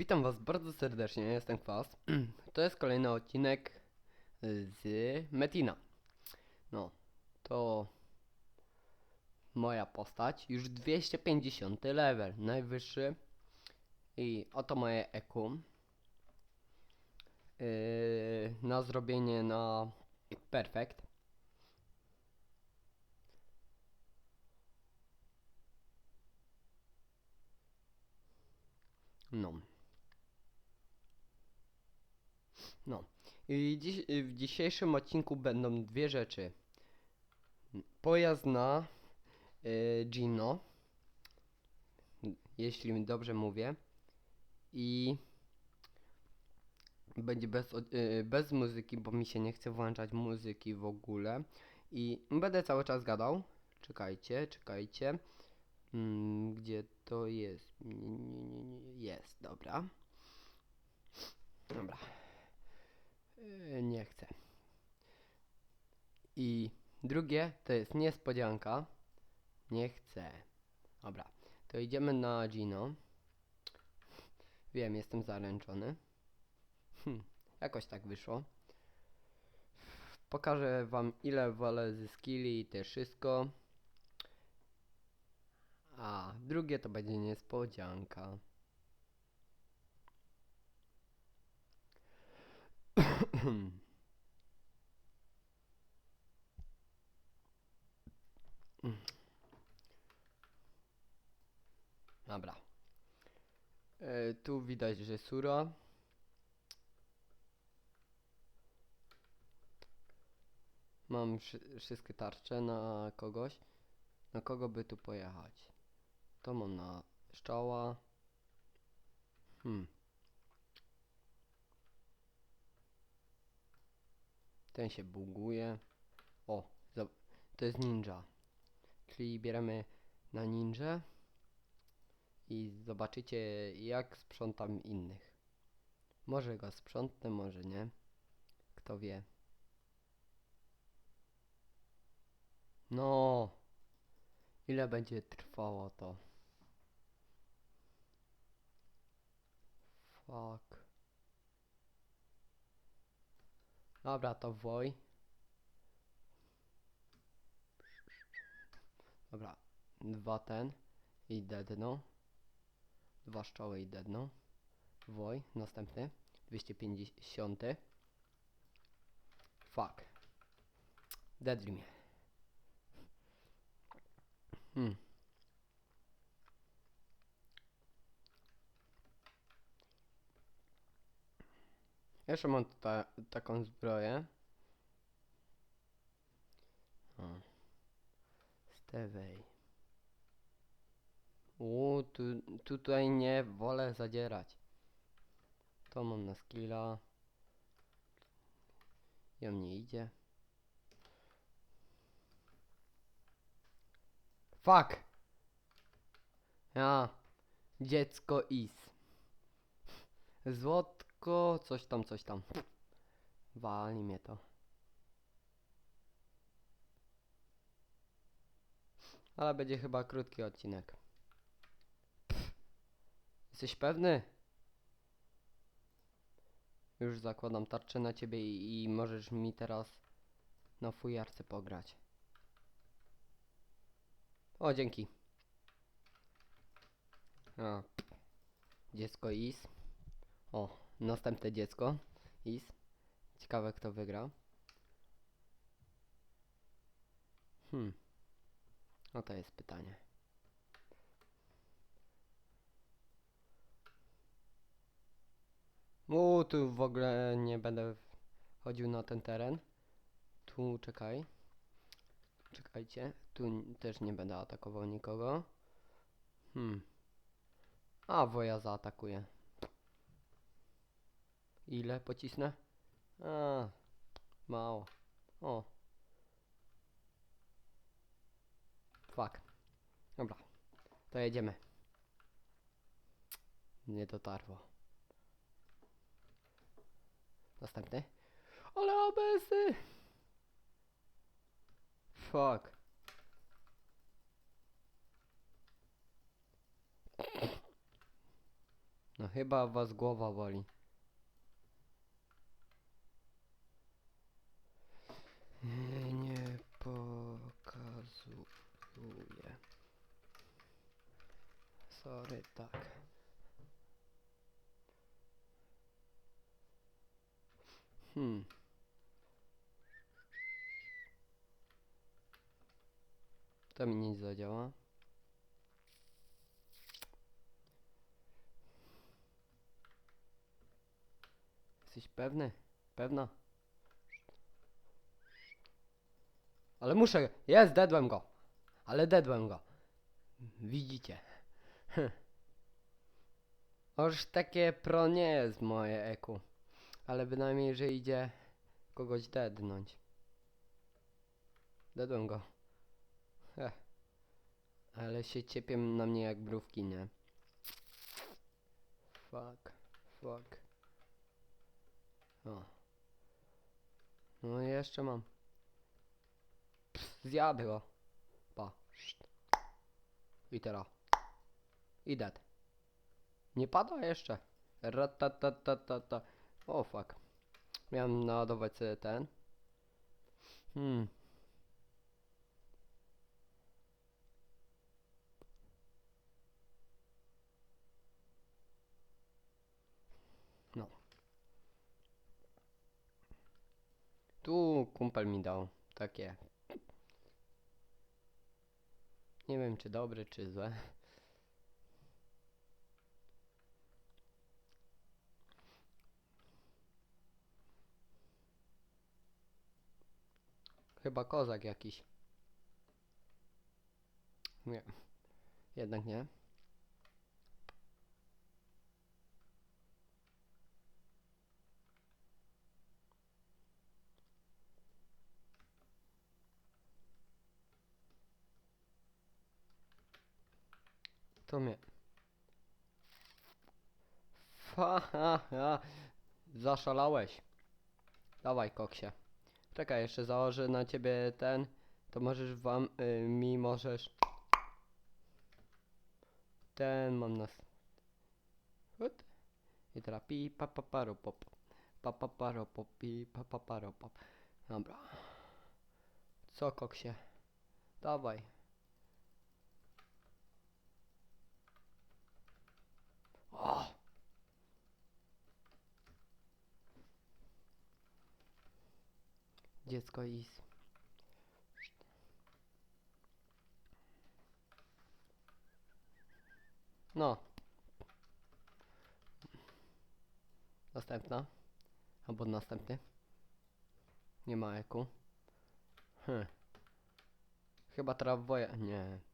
Witam Was bardzo serdecznie, jestem Kwas. To jest kolejny odcinek z Metina. No, to moja postać, już 250 level, najwyższy. I oto moje EQ. Yy, na zrobienie na perfekt. No. No. I dziś, y, w dzisiejszym odcinku będą dwie rzeczy. Pojazd na y, Gino. Jeśli dobrze mówię. I będzie bez, y, bez muzyki, bo mi się nie chce włączać muzyki w ogóle. I będę cały czas gadał. Czekajcie, czekajcie. Mm, gdzie to jest? Nie, nie, nie, nie. Jest, dobra. Dobra. Yy, Nie chcę. I drugie to jest niespodzianka. Nie chcę. Dobra. To idziemy na Gino. Wiem, jestem zaręczony. Hm, jakoś tak wyszło. Pokażę wam ile wolę ze skilli i te wszystko. A drugie to będzie niespodzianka. Dobra. E, tu widać, że sura. Mam wszy- wszystkie tarcze na kogoś. Na kogo by tu pojechać? To mam na szczoła. Hmm. Ten się buguje. O, to jest ninja. Czyli bierzemy na ninja i zobaczycie jak sprzątam innych. Może go sprzątnę, może nie. Kto wie. No. Ile będzie trwało to? Fuck. Dobra, to woj. Dobra, dwa ten i dedno. Dwa szczoły i dedno. Woj, następny. 250. Fuck. Mnie. Hmm. Jeszcze mam tutaj taką zbroję. O. Stewej. U, tu, tutaj nie wolę zadzierać. To mam na skilla. I on nie idzie. Fuck! Ja. Dziecko is. Złotko, coś tam, coś tam. Wali mnie to. Ale będzie chyba krótki odcinek. Jesteś pewny? Już zakładam tarczę na ciebie i, i możesz mi teraz na fujarce pograć. O, dzięki. A. Dziecko is. O, następne dziecko. Is. Ciekawe kto wygra. Hmm. No to jest pytanie. U, tu w ogóle nie będę chodził na ten teren. Tu czekaj. Czekajcie. Tu też nie będę atakował nikogo. Hmm. A, woja zaatakuje. Ile pocisnę? A, mało. O. Fuck. Dobra. To jedziemy. Nie dotarło. Następny. Ale obesy! Fuck. No chyba was głowa boli. Nie, pokazuję. Sorry, tak. Hmm. To mi nie zadziała. Jesteś pewny? Pewna? Ale muszę. Jest, dedłem go. Ale dedłem go. Widzicie. Oż takie pro nie jest moje eku. Ale bynajmniej, że idzie kogoś dednąć. Dedłem go. Heh. Ale się ciepię na mnie jak mrówki, nie? Fuck. Fuck. O. No i jeszcze mam. Pff, zjadę go. Pa. I teraz. I dead. Nie pada jeszcze. Ratatatatata. O fuck. Miałem naładować sobie ten. Hmm. No. Tu kumpel mi dał takie. Nie wiem czy dobre czy złe. Chyba kozak jakiś. Nie. Jednak nie. To mnie. Fa, ha, ha. Zaszalałeś. Dawaj, koksie. Czekaj, jeszcze założę na ciebie ten. To możesz wam, y, mi możesz. Ten mam nas. Hut. I teraz pi pa pa paro pop. Pa pa paro pop pi pa pa paro pop. Dobra. Co koksie? Dawaj. O! Dziecko is. No. Następna. Albo następny. Nie ma eku. Hm. Chyba teraz. Nie.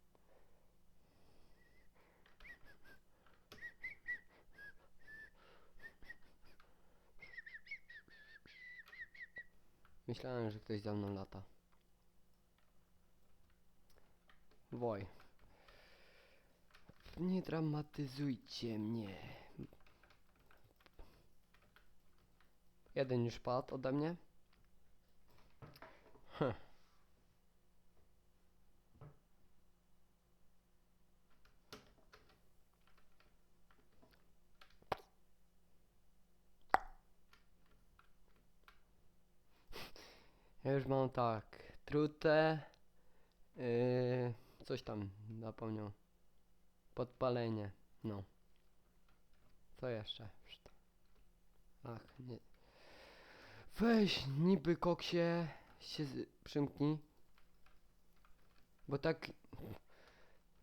Myślałem, że ktoś za mną lata. Woj. Nie dramatyzujcie mnie. Jeden już padł ode mnie. Hm. Ja już mam tak, trutę, yy, coś tam zapomniał, podpalenie, no. Co jeszcze? Ach, nie. Weź, niby koksie, się przymknij. Bo tak,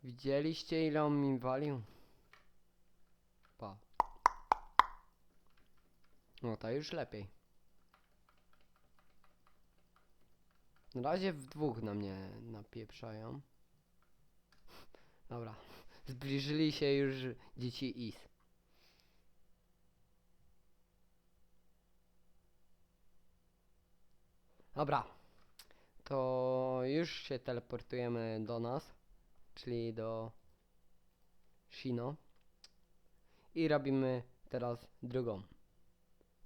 widzieliście ile on mi walił? Pa. No to już lepiej. Na razie w dwóch na mnie napieprzają. Dobra. Zbliżyli się już dzieci IS. Dobra. To już się teleportujemy do nas. Czyli do Shino. I robimy teraz drugą.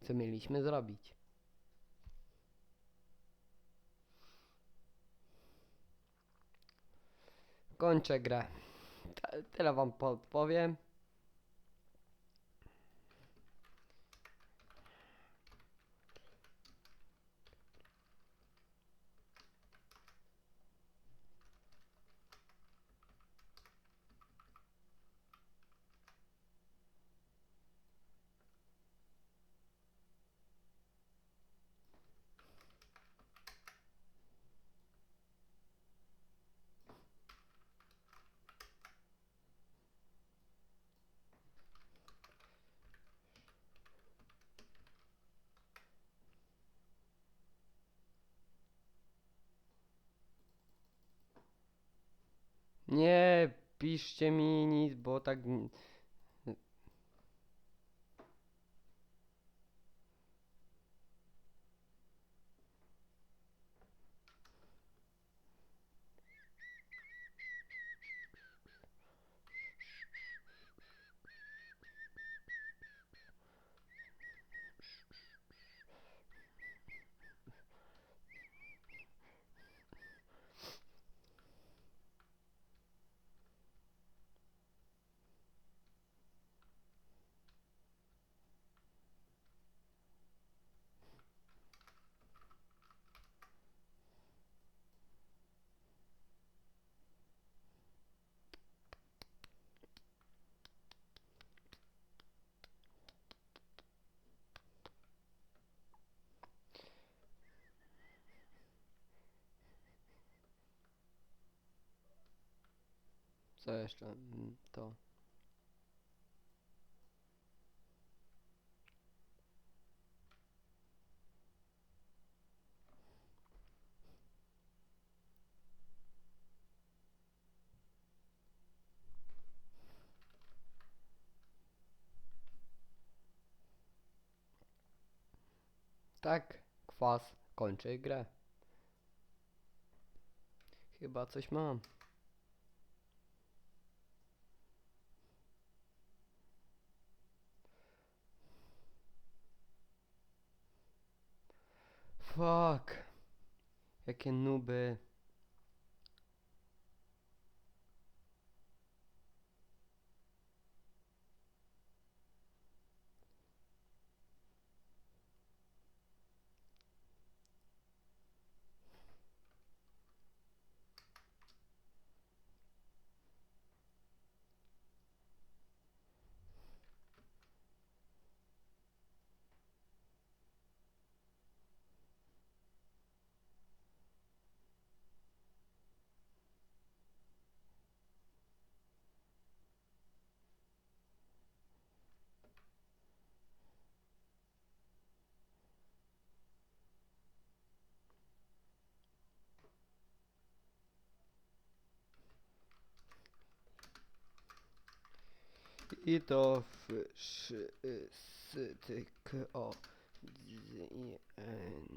Co mieliśmy zrobić. Kończę grę. Tyle wam podpowiem. Nie piszcie mi nic, bo tak. Co jeszcze? Mm, To. Tak, kwas kończy grę. Chyba coś mam. Fuck. Jakie nuby. I to w szy, y, s, ty, k, o, z, i, n,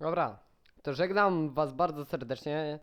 Dobra, to żegnam was bardzo serdecznie.